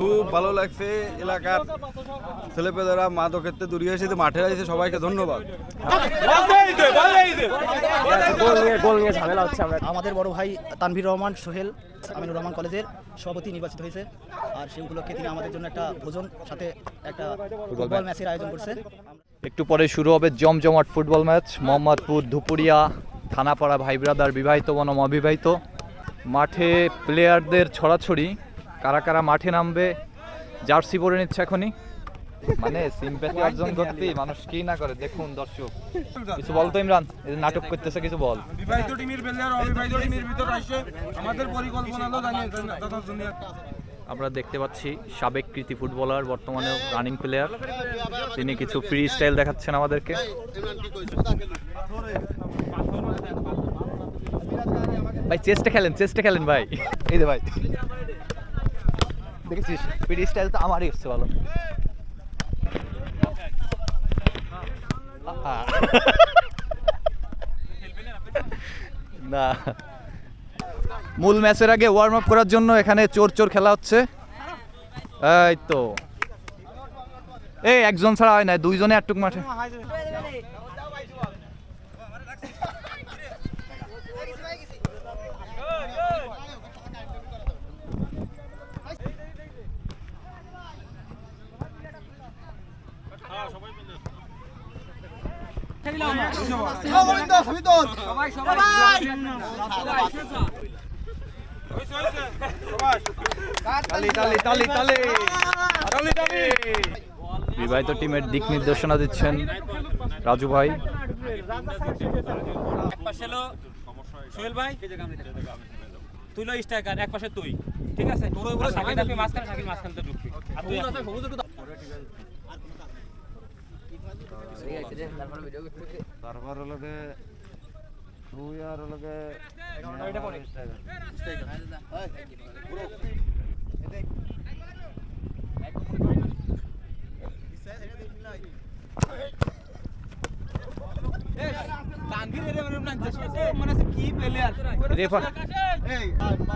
খুব ভালো লাগছে এলাকার ছেলেপেলেরা মাদক ক্ষেত্রে দূরিয়ে এসে মাঠে আসছে সবাইকে ধন্যবাদ। গোল নিয়ে গোল নিয়ে ঝামেলা হচ্ছে আমরা আমাদের বড় ভাই তানভীর রহমান সোহেল আমিনুর রহমান কলেজের সভাপতি নির্বাচিত হয়েছে। আর সেই উপলক্ষে তিনি আমাদের জন্য একটা ভোজন সাথে একটা ফুটবল ম্যাচের আয়োজন করছে। একটু পরে শুরু হবে জমজমাট ফুটবল ম্যাচ মোহাম্মদপুর ধুপুরিয়া থানাপাড়া ভাই ব্রাদার বিবাহিত বনাম অবিবাহিত। মাঠে প্লেয়ারদের ছড়াছড়ি। কারা কারা মাঠে নামবে জার্সি পরে নিচ্ছে এখনই। মানে সিম্প্যাথি অর্জন করতে মানুষ কি না করে দেখুন দর্শক। কিছু বল তো ইমরান নাটক করতেছে কিছু বল। বিবাহিত টিমের প্লেয়ার অবিবাহিত টিমের ভিতর আসছে আমাদের পরিকল্পনা হলো জানিয়ে আমরা দেখতে পাচ্ছি সাবেক কৃতি ফুটবলার বর্তমানে রানিং প্লেয়ার তিনি কিছু ফ্রি স্টাইল দেখাচ্ছেন আমাদেরকে। ভাই, চেস্টে খেলেন চেস্টে খেলেন ভাই। এই যে ভাই। দেখেছিস? ফ্রি স্টাইল তো আমারই এসছে ভালো। না। মূল ম্যাচের আগে ওয়ার্ম আপ করার জন্য এখানে চোর চোর খেলা হচ্ছে। এই তো। এই, একজন ছাড়া হয় না দুইজনে একটুক মাঠে। বিবাহিত টিমের দিক নির্দেশনা দিচ্ছেন রাজু ভাই। তুই স্ট্রাইকার এক পাশে তুই। ঠিক আছে? তারপর তুই আর মানে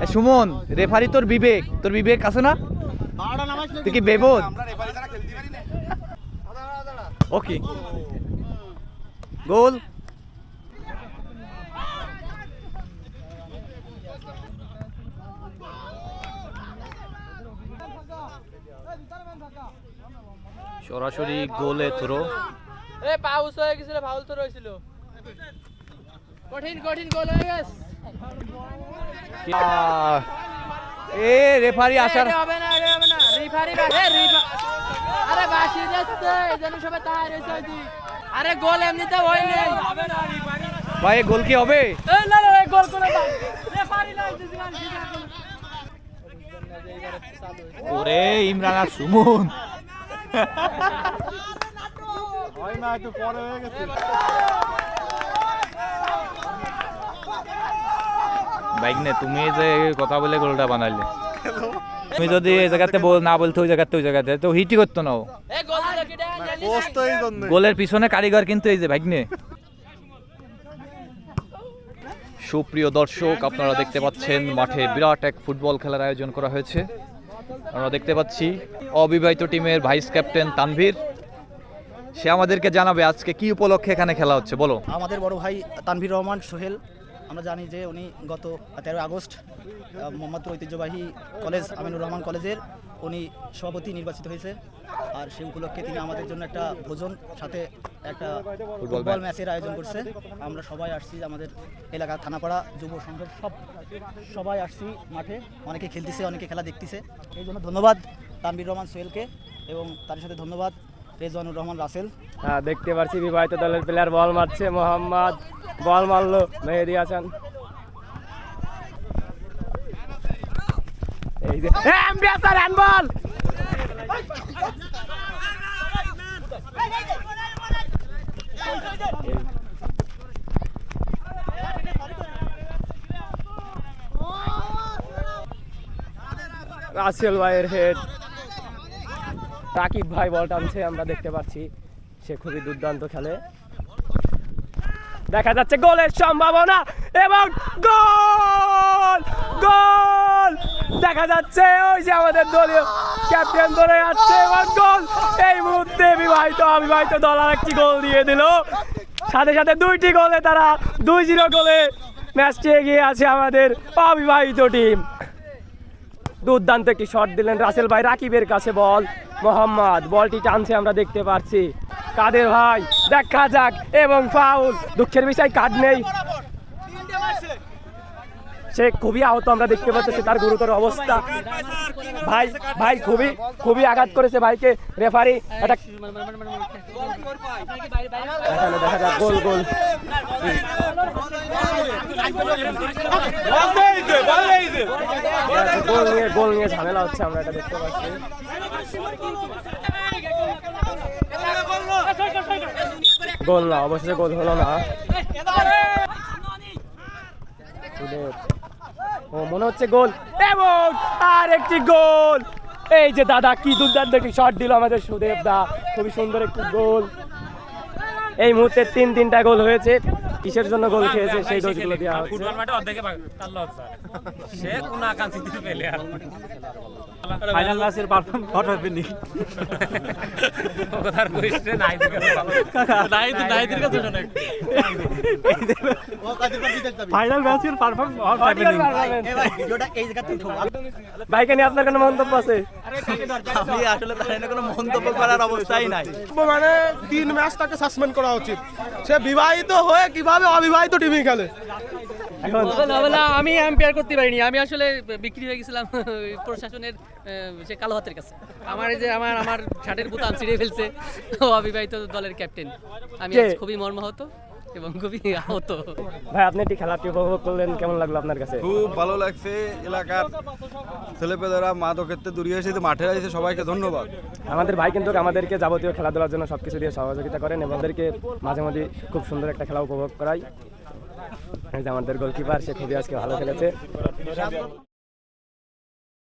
সুমন রেফারি তোর বিবেক। তোর বিবেক আছে না? তুই কি বেবোধ ওকে গোল সরাসরি গোলে থ্রো এ পাউস হয়ে গেছিল ফাউল তো রয়েছিল কঠিন কঠিন গোল। হয়ে গেছে এ রেফারি আসার হবে না হবে না। রিফারি আরে বাসি যাচ্ছে এজন্য সবাই তাহার হয়েছে আরে গোল এমনিতে হয় নাই হবে না ভাই গোল কি হবে? এই না না গোল করে ওরে ইমরান আর সুমন। হয় না একটু পরে হয়ে গেছে। বাইক নে তুমি যে কথা বলে গোলটা বানাইলে তুমি যদি এই জায়গাতে বল না বলতে ওই জায়গাতে ওই জায়গাতে তো হিটই করতো না ও। জন্য। গোলের পিছনে কারিগর কিন্তু এই যে ভাগ্নে। সুপ্রিয় দর্শক আপনারা দেখতে পাচ্ছেন মাঠে বিরাট এক ফুটবল খেলার আয়োজন করা হয়েছে। আমরা দেখতে পাচ্ছি অবিবাহিত টিমের ভাইস ক্যাপ্টেন তানভীর। সে আমাদেরকে জানাবে আজকে কি উপলক্ষে এখানে খেলা হচ্ছে বলো। আমাদের বড় ভাই তানভীর রহমান সোহেল। আমরা জানি যে উনি গত তেরো আগস্ট মোহাম্মদপুর ঐতিহ্যবাহী কলেজ আমিনুর রহমান কলেজের উনি সভাপতি নির্বাচিত হয়েছে। আর সেই উপলক্ষে তিনি আমাদের জন্য একটা ভোজন সাথে একটা ফুটবল ম্যাচের আয়োজন করছে। আমরা সবাই আসছি আমাদের এলাকা থানাপাড়া যুব সংঘের সব সবাই আসছি মাঠে। অনেকে খেলতেছে অনেকে খেলা দেখতেছে। এই জন্য ধন্যবাদ তানভীর রহমান সোহেলকে এবং তার সাথে ধন্যবাদ রেজওয়ানুর রহমান রাসেল। দেখতে পাচ্ছি বিবাহিত দলের প্লেয়ার বল মারছে মোহাম্মদ। বল মারলো, মেহেদি হাসান। এই যে এমবিএসআর হ্যান্ডবল রাসেল ভাইয়ের হেড রাকিব ভাই বল টানছে, আমরা দেখতে পাচ্ছি। সে খুবই দুর্দান্ত খেলে। দেখা যাচ্ছে গোলের সম্ভাবনা এবং গোল! গোল! দেখা যাচ্ছে ওই যে আমাদের দলীয় ক্যাপ্টেন ধরে যাচ্ছে এবার গোল! এই মুহূর্তে বিবাহিত, অবিবাহিত দল আর একটি গোল দিয়ে দিল। সাথে সাথে দুইটি গোলে তারা দুই জিরো গোলে ম্যাচটি এগিয়ে আছে আমাদের অবিবাহিত টিম। দুর্দান্ত একটি শট দিলেন রাসেল ভাই, রাকিবের কাছে বল। মোহাম্মদ, বলটি টানছে, আমরা দেখতে পাচ্ছি কাদের ভাই? দেখা যাক এবং ফাউল দুঃখের বিষয় কার্ড নেই। সে খুবই আহত আমরা দেখতে পাচ্ছি তার গুরুতর অবস্থা। ভাই ভাই খুবই খুবই আঘাত করেছে ভাইকে। রেফারি দেখা যাক। গোল গোল। গোল নিয়ে গোল নিয়ে ঝামেলা হচ্ছে আমরা এটা দেখতে পাচ্ছি। গোল না, অবশেষে গোল হলো না। ও, মনে হচ্ছে গোল। এবং আর একটি গোল। এই যে দাদা, কি দুর্দান্ত একটি শট দিল আমাদের সুদেব দা। খুবই সুন্দর একটি গোল। এই মুহূর্তে তিন তিনটা গোল হয়েছে। কিসের জন্য গোল খেয়েছে সেই দোষগুলো দেওয়া হচ্ছে ফুটবল মাঠে অর্ধেকে তাল্লা হচ্ছে সে কোন আকাঙ্ক্ষিত পেলে আর। ফাইনাল ম্যাচের পারফর্ম হট হবে নি কথার কইছে নাই দিকে নাইদ নাইদের কাছে শোনে ফাইনাল ম্যাচের পারফর্ম হট হবে নি ভিডিওটা এই জায়গা থেকে ভাইকে নিয়ে আপনার কোনো মন্তব্য আছে? আমি আসলে তার এখানে কোনো মন্তব্য করার অবস্থাই নাই। মানে তিন ম্যাচ তাকে সাসপেন্ড করা উচিত। সে বিবাহিত হয়ে কীভাবে অবিবাহিত টিমে খেলে। আমি আম্পায়ার করতে পারিনি। আমি আসলে বিক্রি হয়ে গেছিলাম প্রশাসনের আহ, সে কালো হাতের কাছে। আমার এই যে আমার আমার শার্টের বোতাম ছিঁড়ে ফেলছে ও অবিবাহিত দলের ক্যাপ্টেন। আমি খুবই মর্মাহত। এবং খুবই আহত। ভাই আপনি একটি খেলাটি উপভোগ করলেন কেমন লাগল আপনার কাছে? খুব ভালো লাগছে এলাকার ছেলেপেলেরা মাদকের দূরে এসে মাঠে আসছে সবাইকে ধন্যবাদ। আমাদের ভাই কিন্তু আমাদেরকে যাবতীয় খেলাধুলার জন্য সবকিছু দিয়ে সহযোগিতা করেন এবং আমাদেরকে মাঝে মাঝে খুব সুন্দর একটা খেলা উপভোগ করায়। যে আমাদের গোলকিপার সে খুবই আজকে ভালো খেলেছে।